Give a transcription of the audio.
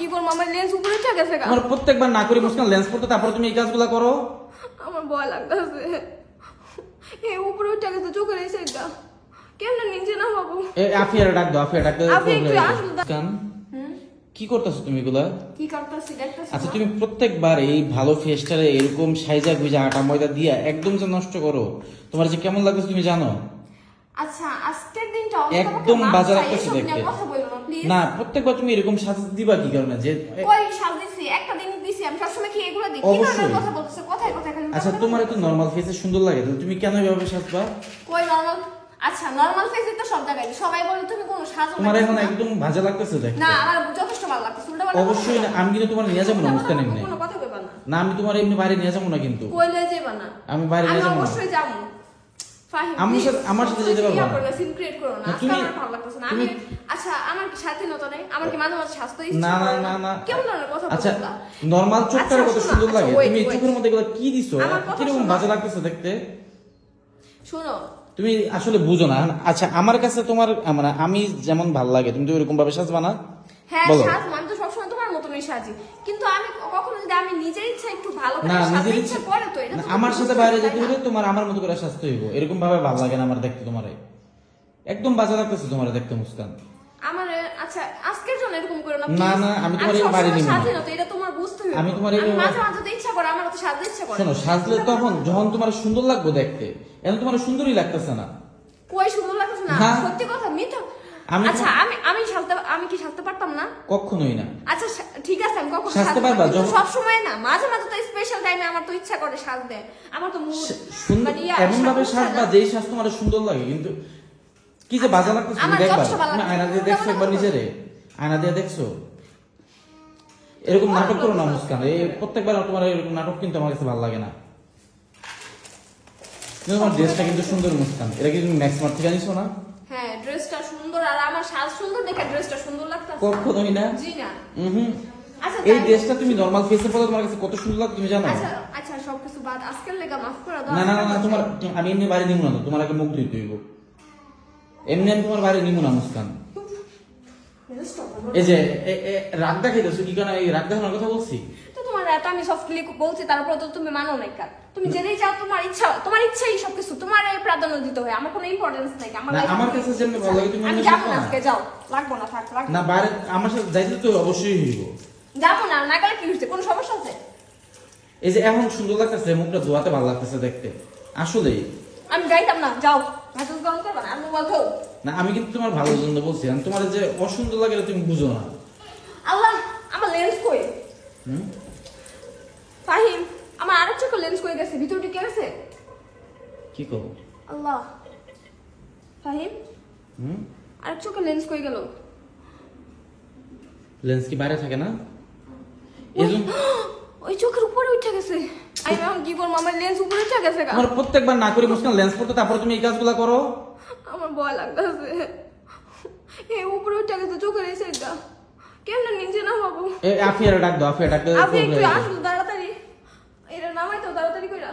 কি করব? আমার লেন্স উপরে উঠে গেছে গা। তোমার প্রত্যেকবার না করি মুস্কান লেন্স পড়তে তারপরে তুমি এই কাজগুলো করো? আমার ভয় লাগতেছে। এ উপরে উঠে গেছে চোখের এই সাইডটা কেমনে নিচে না এ ডাক দাও ডাক দাও আফিয়া একটু আসুন। কি করতেছো তুমি এগুলা? কি করতেছি দেখতেছি আচ্ছা তুমি প্রত্যেকবার এই ভালো ফেসটারে এরকম সাইজা গুজা আটা ময়দা দিয়া একদম যে নষ্ট করো তোমার যে কেমন লাগছে তুমি জানো? আচ্ছা আজকের দিনটা একদম বাজার লাগতেছে দেখতে। না প্লিজ না প্রত্যেকবার তুমি এরকম সাজা দিবা কি কারণে? যে কই সাল দিছি একটা দিন দিছি আমি সবসময় কি এগুলো দিই? অবশ্যই। কথা বলতেছে? কথায় কথায়? খালি আচ্ছা তোমার একটু নর্মাল ফেসে সুন্দর লাগে তাহলে তুমি কেন এভাবে সাজবা? কই নরমাল আচ্ছা নরমাল ফেসে তো সব জায়গায় সবাই বলে তুমি কোনো সাজো তোমার এখন একদম ভাজা লাগতেছে দেখতে। না আমার যথেষ্ট ভালো লাগছে উল্টা পাল্টা অবশ্যই না আমি কিন্তু তোমার নিয়ে যাব না কথা কইবা না। না আমি তোমার এমনি বাইরে নিয়ে যাব না কিন্তু। কইলে যাইবা না? আমি বাইরে নিয়ে যাব না। অবশ্যই যাব। আমার সাথে- আমার সাথে যেতে সবসময় না। করো না, করো না। না, আজকে তুমি- আমার ভালো লাগতেছে না। আমি- আচ্ছা, আমার কি স্বাধীনতা নেই? আমার কি মাঝে মাঝে স্বাস্থ্য ইচ্ছা না না না না কেমন ধরনের কথা আচ্ছা বললা? চোখটার কত সুন্দর লাগে তুমি চোখের মধ্যে এগুলো কি দিছো কীরকম। বাজে লাগতেছে দেখতে শোনো, তুমি আসলে বুঝো না আচ্ছা আমার কাছে তোমার মানে আমি যেমন ভালো লাগে তুমি তো এরকম ভাবে সাজবা না হ্যাঁ, বলো সাজবো, আমি তো সবসময় তোমার মতনই সাজি। কিন্তু আমি কখনো যদি আমি নিজের ইচ্ছা একটু ভালো করে না সাজতে নিজের ইচ্ছা করে তো, এটা না, আমার সাথে বাইরে যেতে হলে তোমার আমার মতো করে সাজতে হইব। এরকম ভাবে ভালো লাগে না আমার দেখতে তোমারে। একদম বাজে লাগতেছে তোমার দেখতে মুস্কান। আমার আচ্ছা আজকের জন্য এরকম করো না না, না, আমি তোমার এই বাড়ি নিবো না। সাজি না তো, এটা তোমার বুঝতে হবে আমি তোমার এই- মাঝে মাঝে তো ইচ্ছা করে আমার তো সাজতে ইচ্ছা করে শোনো সাজলে তখন যখন তোমার সুন্দর লাগবে দেখতে এখন তোমার সুন্দরই লাগতেছে না। কই সুন্দর লাগতেছে না। সত্যি কথা মিথ্যা আচ্ছা আমি আমি সাজতে আমি কি সাজতে পারতাম না? কখনোই না। আচ্ছা ঠিক আছে আমি কখন সাজতে পারবা, সব সময় না মাঝে মাঝে তো স্পেশাল টাইমে আমার তো ইচ্ছা করে সাজতে। আমার তো মুড সুন্দর এমন ভাবে সাজবা যেই সাজ তোমার সুন্দর লাগে কিন্তু কি যে বাজে লাগতেছে তুমি দেখবা। আয়না দিয়ে দেখছ একবার নিজেরে? আয়না দিয়ে দেখছ? এরকম নাটক করো না মুস্কান। এই প্রত্যেকবার তোমার এরকম নাটক কিন্তু আমার কাছে ভালো লাগে না। তোমার ড্রেসটা কিন্তু সুন্দর মুস্কান। এটা কি তুমি ম্যাক্স মার্ট থেকে আনিছো না? হ্যাঁ ড্রেসটা সুন্দর আর আমার সাজ সুন্দর দেখে ড্রেসটা সুন্দর লাগতাছে কখনোই না? জি না। হুম। আচ্ছা এই তাই- ড্রেসটা তুমি নর্মাল ফেসে পরে তোমার কাছে কত সুন্দর লাগে তুমি জানো? আচ্ছা আচ্ছা সবকিছু বাদ আজকের লেগা মাফ করে দাও না না না, তোমার আমি এমনি বাইরে নিব না তোমার আগে মুখ ধুইতে হইব। এমনি আমি তোমার বাইরে নিব না মুস্কান। এই যে রাগ দেখাইতেছো কি কারণে? এই রাগ দেখানোর কথা বলছি? তো তোমার এত আমি সফটলি বলছি তারপর তো তুমি মানো নাই কার। তুমি যেটাই চাও তোমার ইচ্ছা তোমার ইচ্ছাই সবকিছু তোমার এই প্রাধান্য দিতে হয় আমার কোনো ইম্পর্টেন্স নাই আমার কাছে যেমনি ভালো লাগে তুমি আমি যাব না। আজকে যাও লাগবো না থাক লাগবো। না বাইরে আমার সাথে যাইতে তো অবশ্যই হইব। যাব না না গেলে কি হচ্ছে কোনো সমস্যা আছে? এই যে এখন সুন্দর লাগতেছে মুখটা ধোয়াতে ভালো লাগতেছে দেখতে। আসলেই। আমি যাইতাম না যাও। মেসেজ গরম করবা না আমি মোবাইল না আমি কিন্তু তোমার ভালোর জন্য বলছি আমি তোমার যে অসুন্দর লাগে তুমি বুঝো না। আল্লাহ আমার লেন্স কই? হুম? ফাহিম আমার আরেক চোখে লেন্স কই গেছে? ভিতরটি কে গেছে? কি কব? আল্লাহ। ফাহিম? হুম? আরেক চোখে লেন্স কই গেল? লেন্স কি বাইরে থাকে না? ওই চোখের উপরে উঠে গেছে। উপরে উঠে গেছে প্রত্যেকবার না করে লেন্স পড়তে তারপর তুমি এই কাজগুলো করো। আমার ভয় লাগতেছে। এই উপরে উঠে গেছে চোখের এই সাইডটা কেমনে নিচে না বাবু এ আফিয়ার ডাক দাও তাড়াতাড়ি। তো তাড়াতাড়ি কইরা।